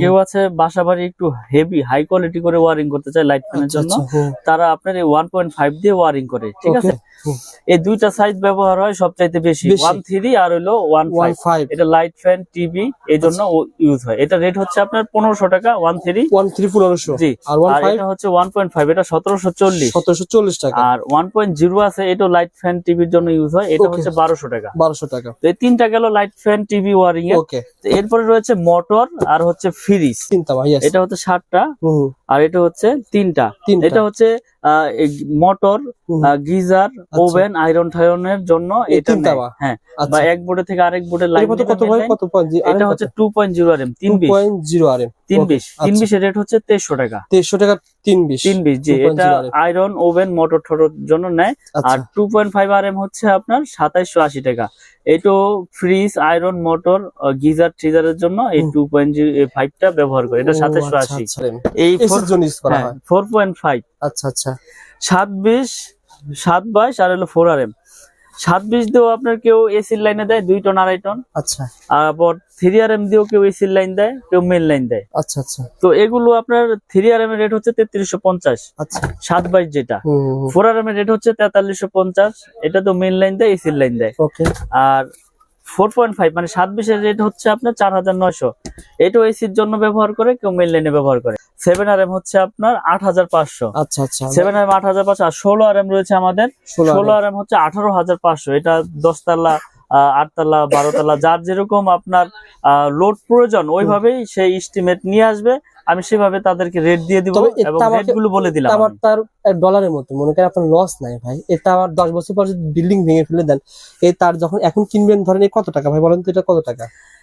কেউ আছে বাসা বাড়ি একটু হেভি হাই কোয়ালিটি করে ওয়ারিং করতে চায় লাইট ফ্যানের আচ্ছা জন্য আচ্ছা তারা আপনার এই ওয়ান পয়েন্ট ফাইভ দিয়ে ওয়ারিং করে ঠিক আছে? এই দুইটা সাইজ ব্যবহার হয় সবচাইতে বেশি। ওয়ান থ্রি আর হলো ওয়ান ফাইভ এটা লাইট ফ্যান টিভি এই জন্য ইউজ হয়। এটা রেট হচ্ছে আপনার পনেরোশো টাকা ওয়ান থ্রি ওয়ান থ্রি পনেরোশো। জি। আর এটা হচ্ছে ওয়ান পয়েন্ট ফাইভ এটা সতেরোশো চল্লিশ। সতেরোশো চল্লিশ টাকা। আর ওয়ান পয়েন্ট জিরো আছে এটা লাইট ফ্যান টিভির জন্য ইউজ হয় এটা হচ্ছে বারোশো টাকা। বারোশো টাকা। এই তিনটা গেল লাইট ফ্যান টিভি ওয়ারিং এর এরপরে রয়েছে মোটর আর হচ্ছে ফ্রিজ। চিন্তা ভাই এটা হচ্ছে ষাটটা আর এটা হচ্ছে তিনটা। এটা হচ্ছে মোটর গিজার ওভেন আয়রন টায়রনের জন্য এটা? হ্যাঁ আচ্ছা। বা এক বোর্ডে থেকে আরেক বোর্ডে এর লাইন কত কত এটা হচ্ছে আচ্ছা। রেট হচ্ছে টাকা। টাকা তিন বিশ। তিন বিশ জি এটা আয়রন ওভেন মোটর ঠোটর জন্য নেয়। আচ্ছা। আর two point five R M হচ্ছে আপনার সাতাইশশো আশি টাকা। এইটো ফ্রিজ আয়রন মোটর গিজার ট্রিজারের জন্য এই হুম। টু পয়েন্ট ফাইভটা ব্যবহার করে। এটা ও, সাতাইশশো আচ্ছা, আশি আচ্ছা। এই এসির জন্য ইউজ করা হয় আচ্ছা আচ্ছা। আর হলো দিয়েও আপনার কেউ এসির লাইনে দেয় টন আড়াই টন আচ্ছা। আবার দিয়েও কেউ এসির লাইন দেয় কেউ মেন লাইন দেয়। আচ্ছা আচ্ছা। তো এগুলো আপনার থ্রি আর এম এর রেট হচ্ছে তেত্রিশশো পঞ্চাশ। আচ্ছা। সাত বাইশ যেটা এর রেট হচ্ছে তেতাল্লিশশো পঞ্চাশ। এটা তো মেন লাইন দেয় এসির লাইন দেয়। ওকে আর ফোর পয়েন্ট ফাইভ মানে সাত বিশের রেট হচ্ছে আপনার চার হাজার নয়শো। এটাও এসির জন্য ব্যবহার করে কেউ মেন লাইনে ব্যবহার করে। সেভেন আর এম হচ্ছে আপনার আট হাজার পাঁচশো। আচ্ছা আচ্ছা। সেভেন আর এম আট হাজার পাঁচশো আর ষোলো আর এম রয়েছে আমাদের। ষোলো আর এম হচ্ছে আঠারো হাজার পাঁচশো। এটা দশতলা আটতলা বারোতলা যার যেরকম আপনার লোড প্রয়োজন ওইভাবেই সেই এস্টিমেট নিয়ে আসবে। আমি সেভাবে তাদেরকে রেট দিয়ে দিব এবং রেটগুলো বলে দিলাম আমার তার ডলারের মতো মনে করেন আপনার লস নাই ভাই। এটা আমার দশ বছর পর যদি বিল্ডিং ভেঙে ফেলে দেন এই তার যখন এখন কিনবেন ধরেন কত টাকা? ভাই বলেন তো এটা কত টাকা?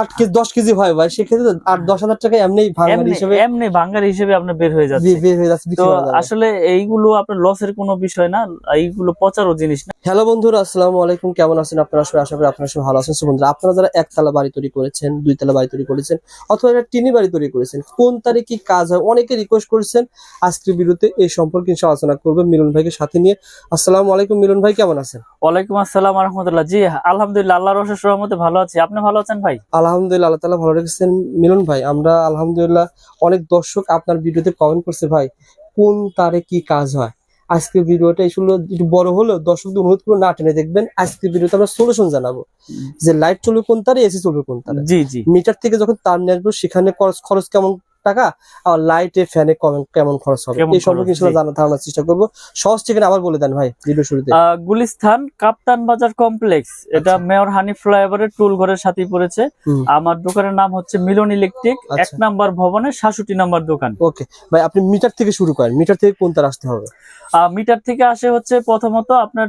আট কেজি দশ কেজি হয় ভাই সেক্ষেত্রে আট দশ হাজার টাকা এমনি ভাঙার হিসেবে এমনি ভাঙ্গার হিসেবে আপনার বের হয়ে যাচ্ছে বের হয়ে যাচ্ছে তো আসলে এইগুলো আপনার লসের কোনো বিষয় না এইগুলো পচারও জিনিস না। হ্যালো বন্ধুরা আসসালামু আলাইকুম কেমন আছেন আপনারা? সবাই আশা করি আপনারা সবাই ভালো আছেন। বন্ধুরা আপনারা যারা একতলা বাড়ি তৈরি করেছেন দুই তলা বাড়ি তৈরি করেছেন অথবা একটা টিনি বাড়ি তৈরি করেছেন কোন তারিখে কাজ হয় অনেকে রিকোয়েস্ট করেছেন। আজকের ভিডিওতে এই সম্পর্কে ইনশাআল্লাহ আলোচনা করবেন মিলন ভাইকে সাথে নিয়ে। আসসালামু আলাইকুম মিলন ভাই কেমন আছেন? ওয়ালাইকুম আসসালাম রহমতুল্লাহ। জি আলহামদুলিল্লাহ আল্লাহর রহমতে ভালো আছি। আপনি ভালো আছেন ভাই? আলহামদুলিল্লাহ আল্লাহ তালা ভালো রেখেছেন। মিলন ভাই আমরা আলহামদুলিল্লাহ অনেক দর্শক আপনার ভিডিওতে কমেন্ট করছে ভাই কোন তারে কি কাজ হয়? আজকের ভিডিওটা আসলে একটু বড় হলো দর্শকদের অনুরোধ করে না টেনে দেখবেন। আজকের ভিডিওতে আমরা সলিউশন জানাব। যে লাইট চলবে কোন তারে এসি চলবে কোন তারে? জি জি। মিটার থেকে যখন তার নিয়ে আসব সেখানে খরচ খরচ কেমন টাকা আর লাইটে ফ্যানে কেমন খরচ হবে? এই সম্পর্কে। জানার ধারণার চেষ্টা করব। সহজ ঠিকানা আবার বলে দেন ভাই ভিডিও শুরুতে। আহ, গুলিস্তান কাপ্তান বাজার কমপ্লেক্স এটা আচ্ছা। মেয়র হানি ফ্লাইওভারের টুল ঘরের সাথেই পড়েছে। আমার দোকানের নাম হচ্ছে মিলন ইলেকট্রিক। এক আচ্ছা। নাম্বার ভবনের সাতষট্টি নাম্বার দোকান। ওকে। ভাই আপনি মিটার থেকে শুরু করেন। মিটার থেকে কোন তার আসতে হবে? মিটার থেকে আসে হচ্ছে প্রথমত আপনার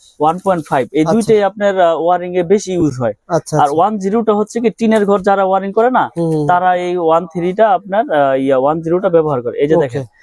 1.5 এই আচ্ছা। দুইটাই আপনার ওয়ারিং এ বেশি ইউজ হয়। আচ্ছা, আর আচ্ছা। 10 টা হচ্ছে কি টিনের ঘর যারা ওয়ারিং করে না তারা এই 13 টা আপনার ওয়ান 10 টা ব্যবহার করে। এই যে দেখেন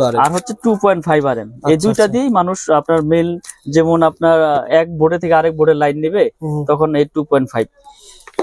আর আর হচ্ছে two point five R M এই আচ্ছা, দুইটা আচ্ছা। দিয়েই মানুষ আপনার মেল যেমন আপনার এক বোর্ডে থেকে আরেক বোর্ডের লাইন নেবে তখন এই টু পয়েন্ট ফাইভ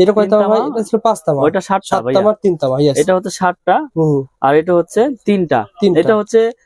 এটা কয় তামা? ভাই এটা ছিল পাঁচ তামা। সাত ভাইয়া। তিন তামা এটা হচ্ছে সাতটা আর এটা হচ্ছে তিনটা। এটা হচ্ছে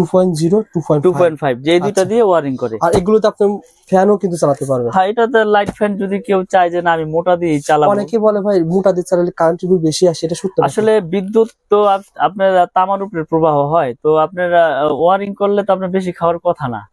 আশি আচ্ছা two point zero two point two point five যে দুইটা আচ্ছা। দিয়ে ওয়ারিং করে। আর এগুলোতে আপনি ফ্যানও কিন্তু চালাতে পারবেন। হ্যাঁ এটাতে লাইট ফ্যান যদি কেউ চায় যে না আমি মোটা দিয়ে চালাবো। অনেকে বলে ভাই মোটা দিয়ে চালালে কারেন্ট বিল বেশি আসে এটা সত্য আসলে বিদ্যুৎ তো আপনার তামার উপরে প্রবাহ হয় তো আপনার ওয়ারিং করলে তো আপনার বেশি খাওয়ার কথা না।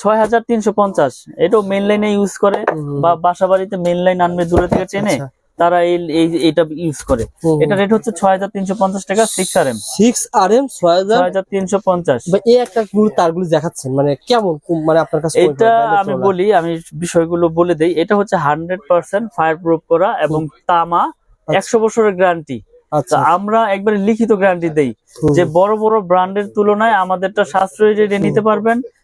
ছয় হাজার তিনশো পঞ্চাশ। এটাও মেন লাইনে ইউজ করে বা বাসা বাড়িতে মেন লাইন আনবে দূরে থেকে টেনে তারা এই এইটা ইউজ করে। এটা রেট হচ্ছে ছয় হাজার তিনশো পঞ্চাশ টাকা six R M six R M ছয় হাজার? তিনশো পঞ্চাশ। এই একটা গুলো তারগুলো দেখাচ্ছেন মানে কেমন মানে আপনার কাছে এটা আমি বলি আমি বিষয়গুলো বলে দেই। এটা হচ্ছে হান্ড্রেড পার্সেন্ট ফায়ার প্রুফ করা এবং তামা একশো বছরের গ্যারান্টি আচ্ছা। আমরা একবারে লিখিত গ্যারান্টি দেই যে বড় বড় ব্র্যান্ডের তুলনায় আমাদেরটা সাশ্রয়ী রেটে নিতে পারবেন।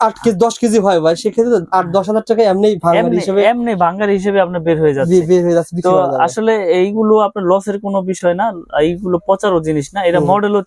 আট কেজি দশ কেজি হয় ভাই সেক্ষেত্রে আট দশ হাজার টাকা এমনি হিসেবে এমনি ভাঙ্গার হিসেবে আপনার বের হয়ে যাচ্ছে। বের হয়ে যাচ্ছে তো আসলে এইগুলো আপনার লসের কোনো বিষয় না এইগুলো পচারও জিনিস না। এটা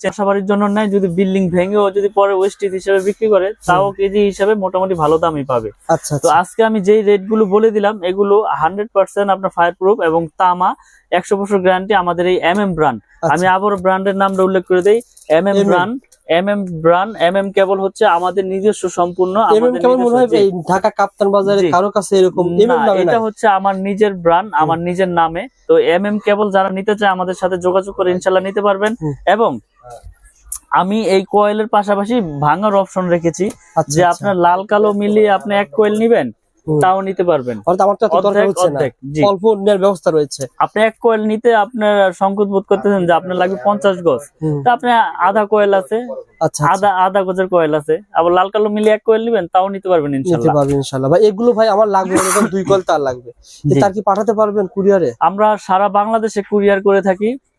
চাষাবাড়ির জন্য যদি বিল্ডিং ভেঙেও যদি পরে ওয়েস্টেজ হিসেবে বিক্রি করে তাও কেজি হিসেবে মোটামুটি ভালো দামই পাবে। আচ্ছা তো আচ্ছা। আজকে আমি যেই রেটগুলো বলে দিলাম এগুলো হান্ড্রেড পার্সেন্ট আপনার ফায়ার প্রুফ এবং তামা একশো বছর গ্যারান্টি আমাদের এই এম এম ব্র্যান্ড আমি আবার ব্র্যান্ডের নামটা উল্লেখ করে দিই M M brand M M brand M M cable হচ্ছে আমাদের নিজস্ব সম্পূর্ণ এমএম মনে হয় ঢাকা কাপ্তান বাজারে কারও কাছে এরকম এমএম নামে এটা হচ্ছে আমার নিজের ব্র্যান্ড আমার নিজের নামে। তো এম এম কেবল যারা নিতে চায় আমাদের সাথে যোগাযোগ করে ইনশাল্লাহ নিতে পারবেন। এবং আমি এই কয়েলের পাশাপাশি ভাঙার অপশন রেখেছি আচ্ছা যে আচ্ছা। আপনার লাল কালো মিলিয়ে আপনি এক কয়েল নিবেন। তাও নিতে পারবেন। আমার তো এত দরকার হচ্ছে না। অল্প নেওয়ার ব্যবস্থা রয়েছে। আপনি এক কয়েল নিতে আপনার সংকোচ বোধ করতেছেন যে আপনার লাগবে পঞ্চাশ গজ। তা আপনি আধা কয়েল আছে আচ্ছা আচ্ছা। আধা আধা গজের কয়েল আছে। আবার লাল কালো মিলিয়ে এক কয়েল নিবেন তাও নিতে পারবেন ইনশাল্লাহ। পারবেন ইনশাল্লাহ। ভাই এগুলো ভাই আমার লাগবে দুই কল তার লাগবে। তার কি পাঠাতে পারবেন কুরিয়ারে আমরা সারা বাংলাদেশে কুরিয়ার করে থাকি।